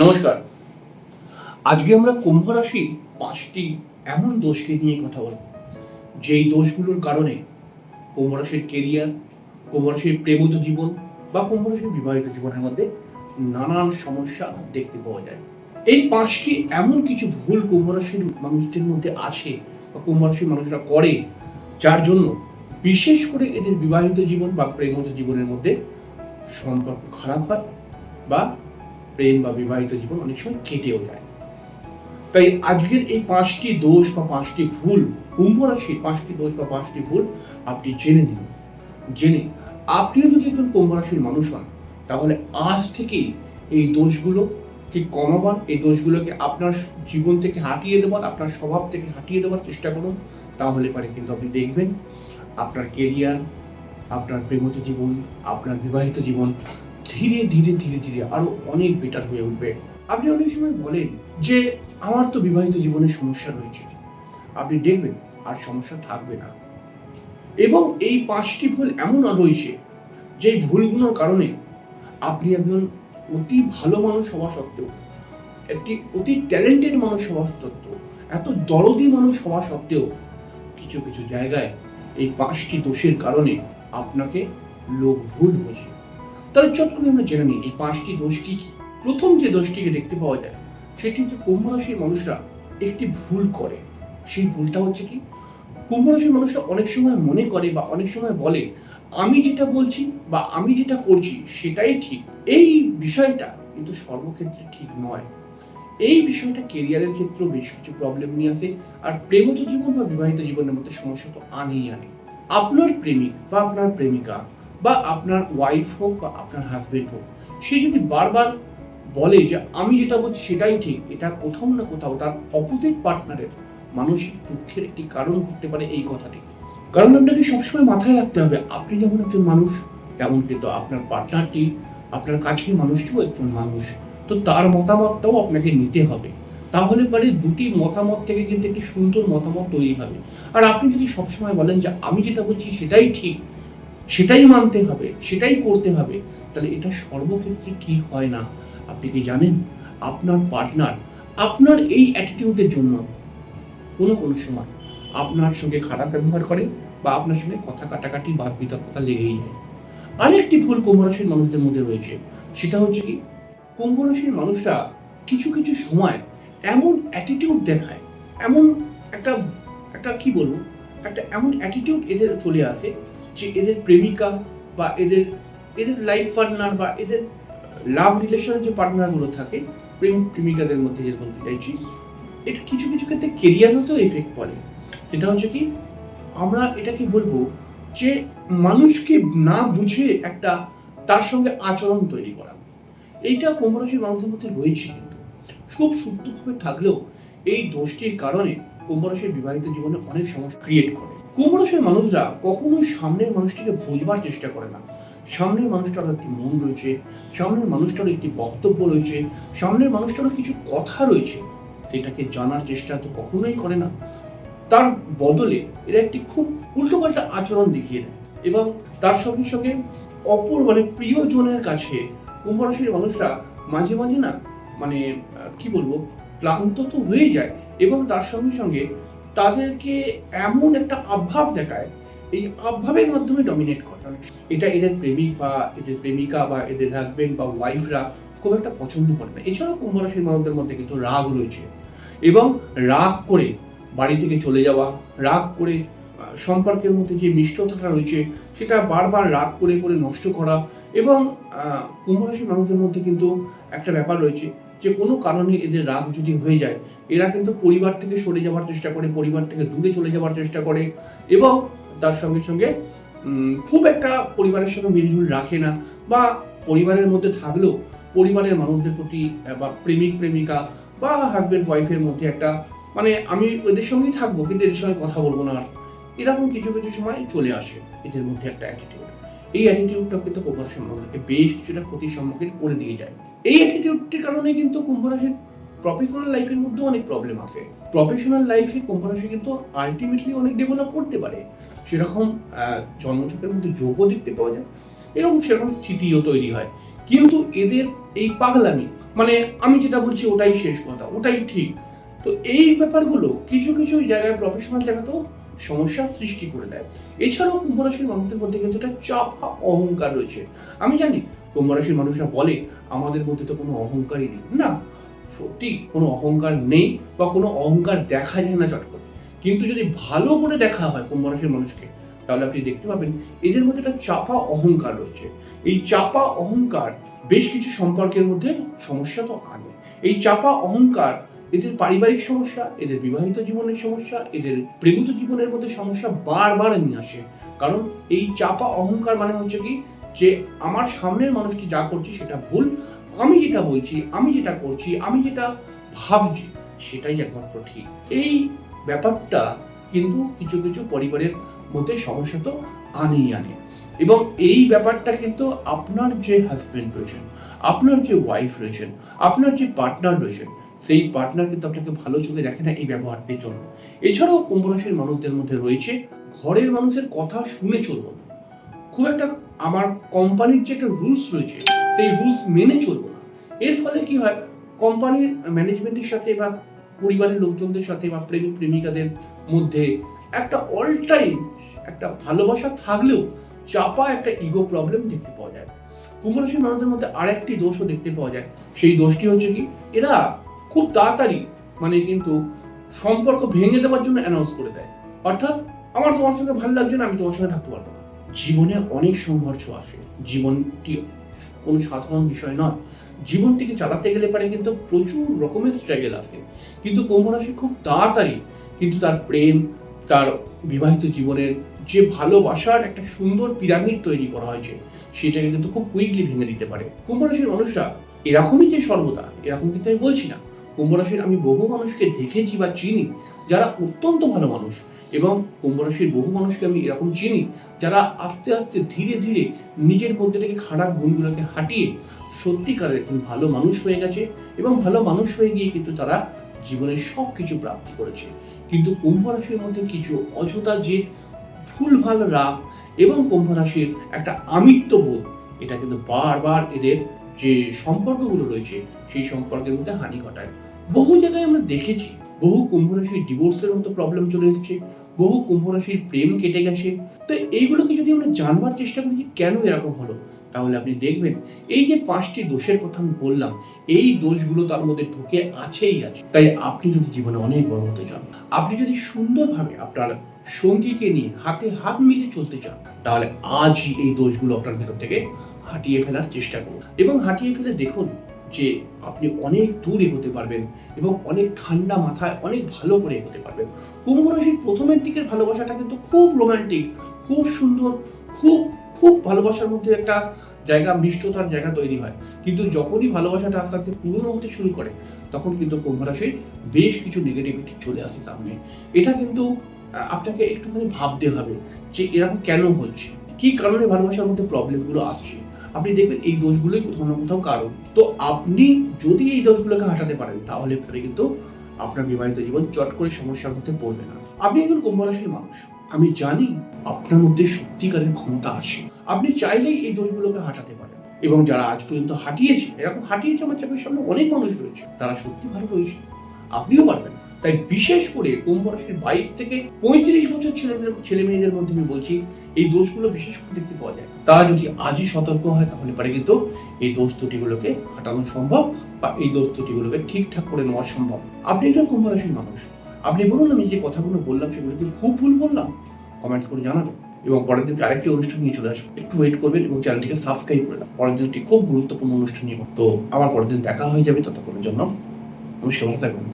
নমস্কার। আজকে আমরা কুম্ভ রাশির পাঁচটি এমন দোষকে নিয়ে কথা বলব। যেই দোষগুলোর কারণে কুম্ভ রাশির কেরিয়ার কুম্ভ রাশির প্রেমিত জীবন বা কুম্ভ রাশির বিবাহিত জীবনের মধ্যে নানান সমস্যা দেখতে পাওয়া যায়। এই পাঁচটি এমন কিছু ভুল কুম্ভ রাশির মানুষদের মধ্যে আছে বা কুম্ভ রাশির মানুষরা করে, যার জন্য বিশেষ করে এদের বিবাহিত জীবন বা প্রেমিত জীবনের মধ্যে সম্পর্ক খারাপ হয় বা প্রেম বা বিবাহিত জীবন অনেক সময় কেটেও যায়। তাই আজকের এই পাঁচটি দোষ বা পাঁচটি ভুল কুম্ভ রাশির পাঁচটি দোষ বা পাঁচটি ভুল আপনি জেনে নিন। জেনে আপনিও যদি একজন কুম্ভ রাশির মানুষ হন, তাহলে আজ থেকেই এই দোষগুলো দোষগুলোকে কমাবার, এই দোষগুলোকে আপনার জীবন থেকে হাঁটিয়ে দেবার, আপনার স্বভাব থেকে হাঁটিয়ে দেওয়ার চেষ্টা করুন। তাহলে পারে কিন্তু আপনি দেখবেন আপনার কেরিয়ার আপনার প্রেমিত জীবন, আপনার বিবাহিত জীবন ধীরে ধীরে ধীরে ধীরে আরও অনেক বেটার হয়ে উঠবে। আপনি অনেক সময় বলেন যে, আমার তো বিবাহিত জীবনে সমস্যা রয়েছে। আপনি দেখবেন, আর সমস্যা থাকবে না। এবং এই পাঁচটি ভুল এমন রয়েছে যে ভুলগুলোর কারণে আপনি একজন অতি ভালো মানুষ হওয়া সত্ত্বেও, একটি অতি ট্যালেন্টেড মানুষ হওয়া সত্ত্বেও, এত দরদি মানুষ হওয়া সত্ত্বেও কিছু কিছু জায়গায় এই পাঁচটি দোষের কারণে আপনাকে লোক ভুল বোঝে। তাহলে চট করে আমরা জেনে নিই, এই পাঁচটি দোষ কি কি? প্রথম যে দোষটিকে দেখতে পাওয়া যায়, সেটি হচ্ছে কুম্ভ রাশির মানুষরা একটি ভুল করে। সেই ভুলটা হচ্ছে কি? কুম্ভ রাশির মানুষরা অনেক সময় মনে করে বা অনেক সময় বলে, আমি যেটা বলছি বা আমি যেটা করছি সেটাই ঠিক। এই বিষয়টা কিন্তু সর্বক্ষেত্রে ঠিক নয়। এই বিষয়টা কেরিয়ারের ক্ষেত্রেও বেশ কিছু প্রবলেম নিয়ে আসে, আর প্রেমিত জীবন বা বিবাহিত জীবনের মধ্যে সমস্যা তো আনেই আনে। আপনার প্রেমিক বা আপনার প্রেমিকা বা আপনার ওয়াইফ হোক বা আপনার হাজবেন্ড হোক, সে যদি বারবার বলে যে আমি যেটা বলছি সেটাই ঠিক, এটা কোথাও না কোথাও তার অপোজিট পার্টনারের মানসিক দুঃখের একটি কারণ ঘটতে পারে এই কথাটি। কারণ আপনাকে সবসময় মাথায় রাখতে হবে, আপনি যেমন একজন মানুষ, তেমন কিন্তু আপনার পার্টনারটি আপনার কাছের মানুষটিও একজন মানুষ। তো তার মতামতটাও আপনাকে নিতে হবে। তাহলে পরে দুটি মতামত থেকে কিন্তু একটি সুন্দর মতামত তৈরি হবে। আর আপনি যদি সবসময় বলেন যে আমি যেটা বলছি সেটাই ঠিক সেটাই মানতে হবে, সেটাই করতে হবে। তাহলে এটা সর্বক্ষেত্রে ঠিক হয় না। আপনি কি জানেন? আপনার পার্টনার আপনার এই অ্যাটিটিউডের জন্য। কোনো কোনো সময় আপনার সঙ্গে খারাপ ব্যবহার করে বা আপনার সঙ্গে কথা কাটাকাটি বাদ বিতর্কতা লেগেই যায়। আরেকটি ভুল কুম্ভ রাশির মানুষদের মধ্যে রয়েছে। সেটা হচ্ছে কি, কুম্ভ রাশির মানুষরা কিছু কিছু সময় এমন অ্যাটিটিউড দেখায়, এমন একটা একটা কি বলব? একটা এমন অ্যাটিটিউড এদের চলে আসে যে এদের প্রেমিকা বা এদের এদের লাইফ পার্টনার বা এদের লাভ রিলেশনের যে পার্টনারগুলো থাকে, প্রেম প্রেমিকাদের মধ্যে যে বলতে চাইছি, এটা কিছু কিছু ক্ষেত্রে কেরিয়ারেও এফেক্ট পড়ে। সেটা হচ্ছে কি, আমরা এটাকে বলব যে মানুষকে না বুঝে একটা তার সঙ্গে আচরণ তৈরি করা। এইটা কুম্ভরাশির মানুষের মধ্যে রয়েছে কিন্তু। খুব সুপ্তভাবে থাকলেও এই দোষটির কারণে কুম্ভরাশির বিবাহিত জীবনে অনেক সমস্যা ক্রিয়েট করে। কুম্ভরাশির মানুষরা কখনোই সামনের মানুষটিকে বুঝবার চেষ্টা করে না। সামনের মানুষটারও একটি মন রয়েছে, সামনের মানুষটারও একটি বক্তব্য রয়েছে, সামনের মানুষটারও কিছু কথা রয়েছে। সেটাকে জানার চেষ্টা তো কখনোই করে না। তার বদলে এরা একটি খুব উল্টোপাল্টা আচরণ দেখিয়ে দেয় এবং তার সঙ্গে সঙ্গে অপর মানে প্রিয়জনের কাছে কুম্ভরাশির মানুষরা মাঝে মাঝে না মানে কি বলব, ক্লান্ত তো হয়ে যায় এবং তার সঙ্গে সঙ্গে তাদেরকে এমন একটা আভাব দেখায়, এই আভাবের মাধ্যমে ডমিনেট করে। এটা এদের প্রেমিক বা এদের প্রেমিকা বা এদের হাজবেন্ড বা ওয়াইফরা খুব একটা পছন্দ করে না। এছাড়াও কুম্ভ রাশির মানুষদের মধ্যে কিন্তু রাগ রয়েছে এবং রাগ করে বাড়ি থেকে চলে যাওয়া, রাগ করে সম্পর্কের মধ্যে যে মিষ্টতাটা রয়েছে সেটা বারবার রাগ করে করে নষ্ট করা এবং কুম্ভ রাশির মানুষদের মধ্যে কিন্তু একটা ব্যাপার রয়েছে যে কোনো কারণে এদের রাগ যদি হয়ে যায়, এরা কিন্তু পরিবার থেকে সরে যাওয়ার চেষ্টা করে, পরিবার থেকে দূরে চলে যাওয়ার চেষ্টা করে এবং তার সঙ্গে সঙ্গে খুব একটা পরিবারের সঙ্গে মিলজুল রাখে না বা পরিবারের মধ্যে থাকলেও পরিবারের মানুষদের প্রতি বা প্রেমিক, প্রেমিকা বা হাজবেন্ড ওয়াইফের মধ্যে একটা মানে আমি এদের সঙ্গেই থাকব কিন্তু এদের সঙ্গে কথা বলব না। আর এরকম কিছু কিছু সময় চলে আসে এদের মধ্যে একটা অ্যাটিটিউড এই অ্যাটিটিউডটা কিন্তু কুম্ভরাশির মানুষকে বেশ কিছুটা ক্ষতির সম্মুখীন করে দিয়ে যায়। এই অ্যাটিটিউডটির কারণে কিন্তু কুম্ভরাশির প্রফেশনাল লাইফের মধ্যে অনেক প্রবলেম আসে প্রফেশনাল লাইফে কুম্ভরাশি কিন্তু আলটিমেটলি অনেক ডেভেলপ করতে পারে। সেরকম আহ, জন্মছকের মধ্যে যোগও দেখতে পাওয়া যায় এরকম সেরকম স্থিতিও তৈরি হয়। কিন্তু এদের এই পাগলামি মানে আমি যেটা বলছি ওটাই শেষ কথা ওটাই ঠিক। তো এই ব্যাপারগুলো কিছু কিছু জায়গায় প্রফেশনাল জায়গাতেও সমস্যার সৃষ্টি করে দেয়। এছাড়াও কুম্ভ রাশির মানুষের মধ্যে কিন্তু একটা চাপা অহংকার রয়েছে। আমি জানি কুম্ভ রাশির মানুষরা বলে, আমাদের মধ্যে তো কোনো অহংকারই নেই। না, সত্যি কোনো অহংকার নেই বা কোনো অহংকার দেখা যায় না চট করে কিন্তু যদি ভালো করে দেখা হয় কুম্ভ রাশির মানুষকে, তাহলে আপনি দেখতে পাবেন এদের মধ্যে একটা চাপা অহংকার রয়েছে। এই চাপা অহংকার বেশ কিছু সম্পর্কের মধ্যে সমস্যা তো আনে। এই চাপা অহংকার এদের পারিবারিক সমস্যা, এদের বিবাহিত জীবনের সমস্যা, এদের প্রেমিত জীবনের মধ্যে সমস্যা বারবার নিয়ে আসে। কারণ এই চাপা অহংকার মানে হচ্ছে কি যে আমার সামনের মানুষটি যা করছে সেটা ভুল, আমি যেটা বলছি, আমি যেটা করছি, আমি যেটা ভাবছি সেটাই একমাত্র ঠিক। এই ব্যাপারটা কিন্তু কিছু কিছু পরিবারের মধ্যে সমস্যা তো আনেই আনে। এবং এই ব্যাপারটা কিন্তু আপনার যে হাজবেন্ড রয়েছেন, আপনার যে ওয়াইফ রয়েছেন, আপনার যে পার্টনার রয়েছেন, সেই পার্টনার কিন্তু আপনাকে ভালো চোখে দেখে না এই ব্যবহারটির জন্য এছাড়াও কুম্ভ রাশির মানুষদের মধ্যে রয়েছে, ঘরের মানুষের কথা শুনে চলবো খুব একটা আমার কোম্পানির যে একটা রুলস রয়েছে, সেই রুলস মেনে চলবো না। এর ফলে কি হয়? কোম্পানির ম্যানেজমেন্টের সাথে বা পরিবারের লোকজনদের সাথে বা প্রেমিক প্রেমিকাদের মধ্যে একটা অল টাইম একটা ভালোবাসা থাকলেও চাপা একটা ইগো প্রবলেম দেখতে পাওয়া যায়। কুম্ভ রাশির মানুষদের মধ্যে আরেকটি দোষও দেখতে পাওয়া যায়। সেই দোষটি হচ্ছে কি? এরা খুব তাড়াতাড়ি মানে কিন্তু সম্পর্ক ভেঙে দেওয়ার জন্য অ্যানাউন্স করে দেয়। অর্থাৎ, আমার তোমার সঙ্গে ভালো লাগছে না, আমি তোমার সঙ্গে থাকতে পারব জীবনে অনেক সংঘর্ষ আসে। জীবনটি কোনো সাধারণ বিষয় নয়। জীবনটিকে চালাতে গেলে পারে কিন্তু প্রচুর রকমের স্ট্রাগল আসে। কিন্তু কুম্ভ রাশি খুব তাড়াতাড়ি কিন্তু তার প্রেম, তার বিবাহিত জীবনের যে ভালোবাসার একটা সুন্দর পিরামিড তৈরি করা হয়েছে, সেটাকে কিন্তু খুব কুইকলি ভেঙে দিতে পারে। কুম্ভ রাশির মানুষরা এরকমই যে সর্বদা, এরকম কিন্তু আমি বলছি না। কুম্ভ রাশির আমি বহু মানুষকে দেখেছি বা চিনি যারা অত্যন্ত ভালো মানুষ। এবং কুম্ভ রাশির বহু মানুষকে আমি এরকম চিনি, যারা আস্তে আস্তে ধীরে ধীরে নিজের মধ্যে থেকে খারাপ গুণগুলোকে হাঁটিয়ে সত্যিকারের একজন ভালো মানুষ হয়ে গেছে এবং ভালো মানুষ হয়ে গিয়ে কিন্তু তারা জীবনের সব কিছু প্রাপ্তি করেছে। কিন্তু কুম্ভ রাশির মধ্যে কিছু অযথা যে ভুলভাল রাগ এবং কুম্ভ রাশির একটা আমিত্ব বোধ, এটা কিন্তু বারবার এদের যে সম্পর্কগুলো রয়েছে, সেই সম্পর্কের মধ্যে হানি ঘটায়। বহু জায়গায় আমরা দেখেছি বহু কুম্ভ রাশির ডিভোর্সের মতো প্রবলেম চলে এসেছে, বহু কুম্ভ রাশির প্রেম কেটে গেছে। তো এইগুলোকে যদি আমরা জানবার চেষ্টা করি যে কেন এরকম হলো, তাহলে আপনি দেখবেন এই যে পাঁচটি দোষের কথা আমি বললাম, এই দোষগুলো তার মধ্যে ঢুকে আছেই আছে। তাই আপনি যদি জীবনে অনেক বড় হতে চান, আপনি যদি সুন্দরভাবে আপনার সঙ্গীকে নিয়ে হাতে হাত মিলিয়ে চলতে চান, তাহলে আজই এই দোষগুলো আপনার ভেতর থেকে হাঁটিয়ে ফেলার চেষ্টা করুন। এবং হাঁটিয়ে ফেলে দেখুন যে আপনি অনেক দূর এগোতে পারবেন এবং অনেক ঠান্ডা মাথায় অনেক ভালো করে এগোতে পারবেন। কুম্ভ রাশির প্রথমের দিকের ভালোবাসাটা কিন্তু খুব রোমান্টিক খুব সুন্দর, খুব খুব ভালোবাসার মধ্যে একটা জায়গা, মিষ্টতার জায়গা তৈরি হয়। কিন্তু যখনই ভালোবাসাটা আস্তে আস্তে পুরনো হতে শুরু করে, তখন কিন্তু কুম্ভ রাশির বেশ কিছু নেগেটিভিটি চলে আসে সামনে। এটা কিন্তু আপনাকে একটুখানি ভাবতে হবে যে এরকম কেন হচ্ছে? কি কারণে ভালোবাসার মধ্যে প্রবলেমগুলো আসছে? আপনি দেখবেন এই দোষগুলোই কোথাও না কোথাও কারণ। তো আপনি যদি এই দোষগুলোকে হাঁটাতে পারেন, তাহলে পরে কিন্তু আপনার বিবাহিত জীবন চট করে সমস্যার মধ্যে পড়বে না। আপনি একজন কুম্ভ রাশির মানুষ। আমি জানি আপনার মধ্যে সত্যিকারের ক্ষমতা আছে। আপনি চাইলেই এই দোষগুলোকে হাঁটাতে পারেন। এবং যারা আজ পর্যন্ত হাঁটিয়েছে, এরকম হাঁটিয়েছে আমার চোখের সামনে অনেক মানুষ রয়েছে, তারা সত্যি ভালো রয়েছে আপনিও পারবেন। তাই বিশেষ করে কুম্ভ বয়সের বাইশ থেকে পঁয়ত্রিশ বছর ছেলেদের ছেলে মেয়েদের মধ্যে আমি বলছি, এই দোষগুলো বিশেষ করে দেখতে পাওয়া যায়। তারা যদি আজই সতর্ক হয়, তাহলে পারে কিন্তু এই দোষ ত্রুটিগুলোকে হাঁটানো সম্ভব বা এই দোষ ত্রুটিগুলোকে ঠিকঠাক করে নেওয়া সম্ভব। আপনি একজন কুম্ভ বয়সের মানুষ। আপনি বলুন, আমি যে কথাগুলো বললাম, সেগুলো কি খুব ভুল বললাম? কমেন্ট করে জানাবেন। এবং পরের দিনকে আরেকটি অনুষ্ঠান নিয়ে চলে আসব। একটু ওয়েট করবেন এবং চ্যানেলটিকে সাবস্ক্রাইব করে দেন পরের দিনটি খুব গুরুত্বপূর্ণ অনুষ্ঠান নিয়ে। তো আমার পরের দিন দেখা হয়ে যাবে ততক্ষণের জন্য। নমস্কার, ভালো থাকবেন।